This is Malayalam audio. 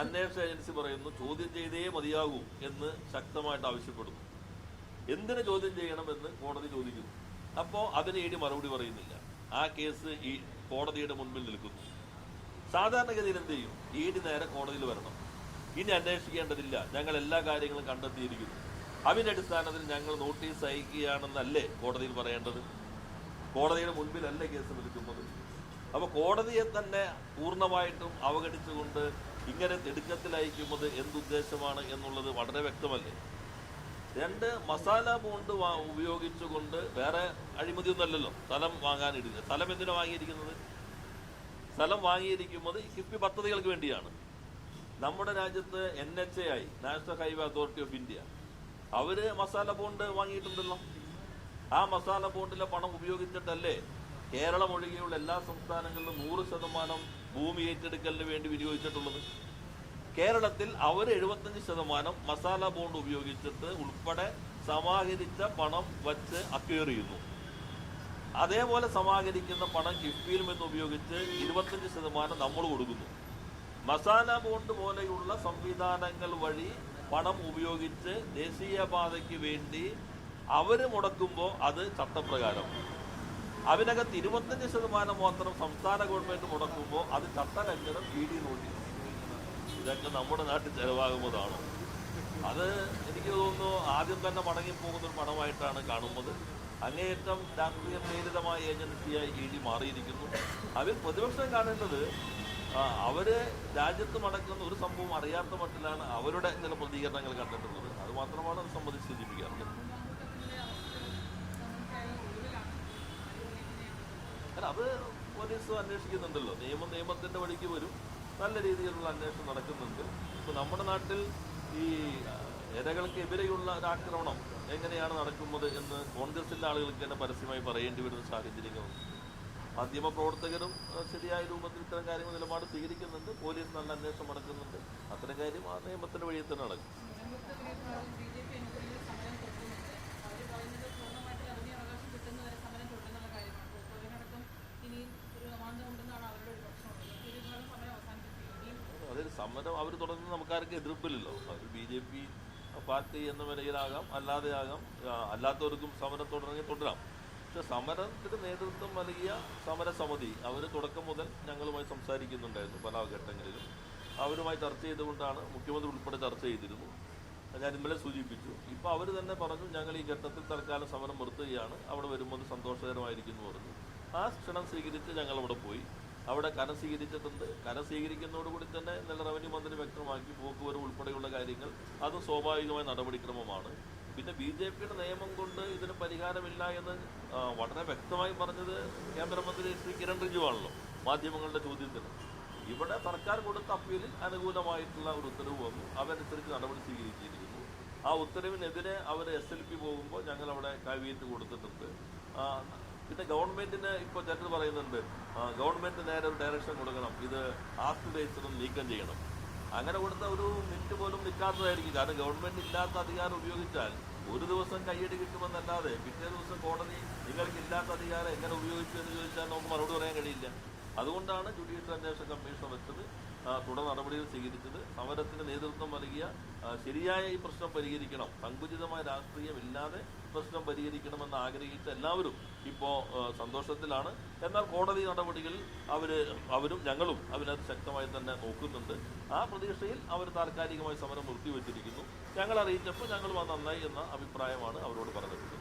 അന്വേഷണ ഏജൻസി പറയുന്നു ചോദ്യം ചെയ്തേ മതിയാകൂ എന്ന് ശക്തമായിട്ട് ആവശ്യപ്പെടുന്നു. എന്തിന് ചോദ്യം ചെയ്യണമെന്ന് കോടതി ചോദിക്കുന്നു. അപ്പോൾ അതിന് ഇ മറുപടി പറയുന്നില്ല. ആ കേസ് ഈ കോടതിയുടെ മുൻപിൽ നിൽക്കുന്നു. സാധാരണഗതിയിൽ എന്ത് ചെയ്യും? ഇ നേരെ കോടതിയിൽ വരണം. ഇനി അന്വേഷിക്കേണ്ടതില്ല. ഞങ്ങൾ എല്ലാ കാര്യങ്ങളും കണ്ടെത്തിയിരിക്കുന്നു. അതിന്റെ അടിസ്ഥാനത്തിൽ ഞങ്ങൾ നോട്ടീസ് അയക്കുകയാണെന്നല്ലേ കോടതിയിൽ പറയേണ്ടത്? കോടതിയുടെ മുൻപിലല്ലേ കേസ് നിൽക്കുന്നത് അപ്പോൾ കോടതിയെ തന്നെ പൂർണമായിട്ടും അവഗണിച്ചുകൊണ്ട് ഇങ്ങനെ തിടുക്കത്തിൽ അയക്കുന്നത് എന്തുദ്ദേശമാണ് എന്നുള്ളത് വളരെ വ്യക്തമല്ലേ? രണ്ട് മസാല ബോണ്ട് വാ- ഉപയോഗിച്ചുകൊണ്ട് വേറെ അഴിമതിയൊന്നുമല്ലല്ലോ. സ്ഥലം വാങ്ങാനിടുക സ്ഥലം എന്തിനാണ് വാങ്ങിയിരിക്കുന്നത്? സ്ഥലം വാങ്ങിയിരിക്കുന്നത് ഈ കിഫ്ബി പദ്ധതികൾക്ക് വേണ്ടിയാണ്. നമ്മുടെ രാജ്യത്ത് എൻ എച്ച് എ ആയി national highway authority of India. Our masala bond വാങ്ങിയിട്ടുണ്ടല്ലോ. ആ മസാല ബോണ്ടിലെ പണം ഉപയോഗിച്ചിട്ടല്ലേ കേരളം ഒഴികെയുള്ള എല്ലാ സംസ്ഥാനങ്ങളിലും നൂറ് ശതമാനം ഭൂമി ഏറ്റെടുക്കലിന് വേണ്ടി വിനിയോഗിച്ചിട്ടുള്ളത്. കേരളത്തിൽ അവർ എഴുപത്തഞ്ച് ശതമാനം മസാല ബോണ്ട് ഉപയോഗിച്ചിട്ട് ഉൾപ്പെടെ സമാഹരിച്ച പണം വച്ച് അക്വയർ ചെയ്യുന്നു. അതേപോലെ സമാഹരിക്കുന്ന പണം കിഫ്ബിയിൽ എന്ന് ഉപയോഗിച്ച് ഇരുപത്തഞ്ച് ശതമാനം നമ്മൾ കൊടുക്കുന്നു. മസാല ബോണ്ട് പോലെയുള്ള സംവിധാനങ്ങൾ വഴി പണം ഉപയോഗിച്ച് ദേശീയപാതയ്ക്ക് വേണ്ടി അവർ മുടക്കുമ്പോൾ അത് ചട്ടപ്രകാരം. അതിനകത്ത് ഇരുപത്തഞ്ച് ശതമാനം മാത്രം സംസ്ഥാന ഗവൺമെന്റ് മുടക്കുമ്പോൾ അത് ചട്ടലംഘനം ഇ ഡി നോട്ടീസ് ഇതൊക്കെ നമ്മുടെ നാട്ടിൽ ചെലവാകുന്നതാണ്. അത് എനിക്ക് തോന്നുന്നു ആദ്യം തന്നെ മടങ്ങിപ്പോകുന്ന ഒരു പണമായിട്ടാണ് കാണുന്നത്. അങ്ങേയറ്റം രാഷ്ട്രീയ പ്രേരിതമായ ഏജൻസിയായി ഇ ഡി മാറിയിരിക്കുന്നു. അതിൽ പ്രതിപക്ഷം കാണേണ്ടത് അവർ രാജ്യത്ത് മടക്കുന്ന ഒരു സംഭവം അറിയാത്ത മട്ടിലാണ് അവരുടെ ചില പ്രതികരണങ്ങൾ കണ്ടിട്ടുള്ളത്. അത് മാത്രമാണ് അത് സംബന്ധിച്ച് സൂചിപ്പിക്കാറുള്ളത്. അത് പോലീസ് അന്വേഷിക്കുന്നുണ്ടല്ലോ. നിയമം നിയമത്തിന്റെ വഴിക്ക് വരും. നല്ല രീതിയിലുള്ള അന്വേഷണം നടക്കുന്നുണ്ട്. ഇപ്പൊ നമ്മുടെ നാട്ടിൽ ഈ ഇരകൾക്കെതിരെയുള്ള ഒരു ആക്രമണം എങ്ങനെയാണ് നടക്കുന്നത് എന്ന് കോൺഗ്രസിന്റെ ആളുകൾക്ക് തന്നെ പരസ്യമായി പറയേണ്ടി വരുന്ന സാഹചര്യങ്ങളുണ്ട് മാധ്യമ പ്രവർത്തകരും ആ, ശരിയായ രൂപത്തിൽ ഇത്തരം കാര്യങ്ങൾ നിലപാട് സ്വീകരിക്കുന്നുണ്ട്. പോലീസ് നല്ല അന്വേഷണം നടക്കുന്നുണ്ട്. അത്തരം കാര്യം ആ നിയമത്തിന്റെ വഴിയിൽ തന്നെ നടക്കും ബി ജെ പി അനുകൂലികൾ സമരം തുടരുന്നുണ്ട് അവർ പറയുന്നത് പൂർണമായിട്ട് റവന്യൂ അവകാശം കിട്ടുന്നവരെ സമരം തുടരുന്നുള്ള കാര്യമാണ് തൊഴിലിനടക്കം ഇനി ഒരു സമാന്തരം ഉണ്ടെന്നാണ് അവരുടെ ഒരു പക്ഷമുള്ളത് ഈ ഒരു വിഭാഗം സമരം അവസാനിപ്പിക്കും ഇനിയും അതൊരു സമരം അവർ തുടർന്ന് നമുക്കാർക്കും എതിർപ്പില്ലല്ലോ. അവർ ബി ജെ പി പാർട്ടി എന്ന നിലയിലാകാം അല്ലാതെ ആകാം ആ, അല്ലാത്തവർക്കും സമരം തുടരണമെങ്കിൽ തുടരാം. പക്ഷെ സമരത്തിന് നേതൃത്വം നൽകിയ സമരസമിതി അവർ തുടക്കം മുതൽ ഞങ്ങളുമായി സംസാരിക്കുന്നുണ്ടായിരുന്നു പല ഘട്ടങ്ങളിലും. അവരുമായി ചർച്ച ചെയ്തുകൊണ്ടാണ് മുഖ്യമന്ത്രി ഉൾപ്പെടെ ചർച്ച ചെയ്തിരുന്നു. ഞാൻ ഇന്നലെ സൂചിപ്പിച്ചു. ഇപ്പോൾ അവർ തന്നെ പറഞ്ഞു ഞങ്ങൾ ഈ ഘട്ടത്തിൽ തൽക്കാലം സമരം നിർത്തുകയാണ്. അവിടെ വരുമ്പോൾ സന്തോഷകരമായിരിക്കുന്നു പറഞ്ഞു. ആ ക്ഷണം സ്വീകരിച്ച് ഞങ്ങൾ അവിടെ പോയി. അവിടെ കരം സ്വീകരിച്ചിട്ടുണ്ട്. കരം സ്വീകരിക്കുന്നതോടുകൂടി തന്നെ ഇന്നലെ റവന്യൂ മന്ത്രി വ്യക്തമാക്കി പോക്കുവരവ് ഉൾപ്പെടെയുള്ള കാര്യങ്ങൾ. അത് സ്വാഭാവികമായ നടപടിക്രമമാണ്. പിന്നെ ബി ജെ പിയുടെ നിയമം കൊണ്ട് ഇതിന് പരിഹാരമില്ല എന്ന് വളരെ വ്യക്തമായി പറഞ്ഞത് കേന്ദ്രമന്ത്രി ശ്രീ കിരൺ റിജു ആണല്ലോ മാധ്യമങ്ങളുടെ ചോദ്യത്തിന്. ഇവിടെ സർക്കാർ കൊടുത്ത അപ്പീലിൽ അനുകൂലമായിട്ടുള്ള ഒരു ഉത്തരവ് വന്നു അതനുസരിച്ച് നടപടി സ്വീകരിച്ചിരിക്കുന്നു. ആ ഉത്തരവിനെതിരെ അവർ എസ് എൽ പി പോകുമ്പോൾ ഞങ്ങൾ അവിടെ കവിയറ്റ് കൊടുത്തിട്ടുണ്ട് പിന്നെ ഗവൺമെന്റിന് ഇപ്പോൾ ചിലർ പറയുന്നുണ്ട് ഗവൺമെന്റ് നേരെ ഒരു ഡയറക്ഷൻ കൊടുക്കണം. ഇത് ആസ്തി രജിസ്റ്റർ നീക്കം ചെയ്യണം. അങ്ങനെ കൊടുത്ത ഒരു മിനിറ്റ് പോലും നിൽക്കാത്തതായിരിക്കും. കാരണം ഗവൺമെന്റ് ഇല്ലാത്ത അധികാരം ഉപയോഗിച്ചാൽ ഒരു ദിവസം കയ്യടി കിട്ടുമെന്നല്ലാതെ പിറ്റേ ദിവസം കോടതി നിങ്ങൾക്ക് ഇല്ലാത്ത അധികാരം എങ്ങനെ ഉപയോഗിച്ചു എന്ന് ചോദിച്ചാൽ നമുക്ക് മറുപടി പറയാൻ കഴിയില്ല. അതുകൊണ്ടാണ് ജുഡീഷ്യൽ അന്വേഷണ കമ്മീഷൻ വെച്ചത് തുടർ നടപടികൾ സ്വീകരിച്ചത്. സമരത്തിന് നേതൃത്വം നൽകിയ ശരിയായ ഈ പ്രശ്നം പരിഹരിക്കണം. സങ്കുചിതമായ രാഷ്ട്രീയമില്ലാതെ പ്രശ്നം പരിഹരിക്കണമെന്ന് ആഗ്രഹിച്ച എല്ലാവരും ഇപ്പോൾ സന്തോഷത്തിലാണ്. എന്നാൽ കോടതി നടപടികളിൽ അവർ അവരും ഞങ്ങളും അതിനകത്ത് ശക്തമായി തന്നെ നോക്കുന്നുണ്ട്. ആ പ്രതീക്ഷയിൽ അവർ താൽക്കാലികമായി സമരം നിർത്തിവെച്ചിരിക്കുന്നു. ഞങ്ങൾ അറിയിച്ചപ്പോൾ ഞങ്ങൾ നന്നായി എന്ന അഭിപ്രായമാണ് അവരോട് പറഞ്ഞിട്ടുള്ളത്.